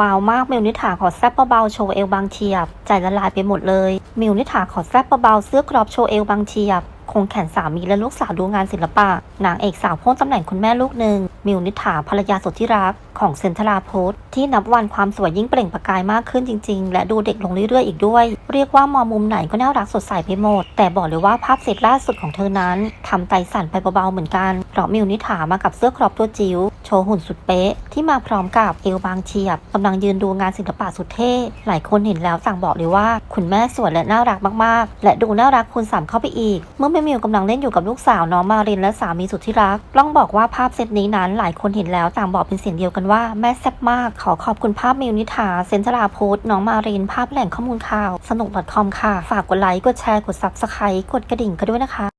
ว้าวมากมิวนิถาขอแซบเบาๆโชว์เอวบางเฉียบ ใจละลายไปหมดเลย มิวนิถาขอแซบเบาๆเสื้อครอบโชว์เอวบางเฉียบ คงแขนสามีและลูกสาวดูงานศิลปะนางเอกสาวพ้นตำแหน่งคุณแม่ลูกหนึ่ง มิวนิถาภรรยาสุดที่รักของเซนทราโพุทธที่นับวันความสวยยิ่งเปล่งประกายมากขึ้นจริง ๆ และดูเด็กลงเรื่อยๆอีกด้วย เรียกว่ามองมุมไหนก็น่ารักสดใสไปหมด แต่บอกเลยว่าภาพเสร็จล่าสุดของเธอนั้นทำไตสั่นไปเบาๆเหมือนกันเพราะมิวนิถามากับเสื้อครอปตัวจิ๋วโชว์หุ่นสุดเป๊ะ ที่มาพร้อมกับเอวบางเฉียบกำลังยืนดูงานศิลปะสุดเท่หลายคนเห็นแล้วต่งบอกเลยว่า คุณแม่สวยและน่ารักมากๆ และดูน่ารักคูณสามเข้าไปอีก เมื่อแม่มิวกำลังเล่นอยู่กับลูกสาวน้องมารินและสามีสุดที่รักต้องบอกว่าภาพเซตนี้นั้นหลายคนเห็นแล้วต่างบอกเป็นเสียงเดียวกันว่าแม่แซ่บมาก ขอขอบคุณภาพมิวนิธาเซนทราพุทธน้องมารินภาพแหล่งข้อมูลข่าว สนุก .com ค่ะ ฝากกดไลค์ กดแชร์ กดซับสไครต์กดกระดิ่งกันด้วยนะคะ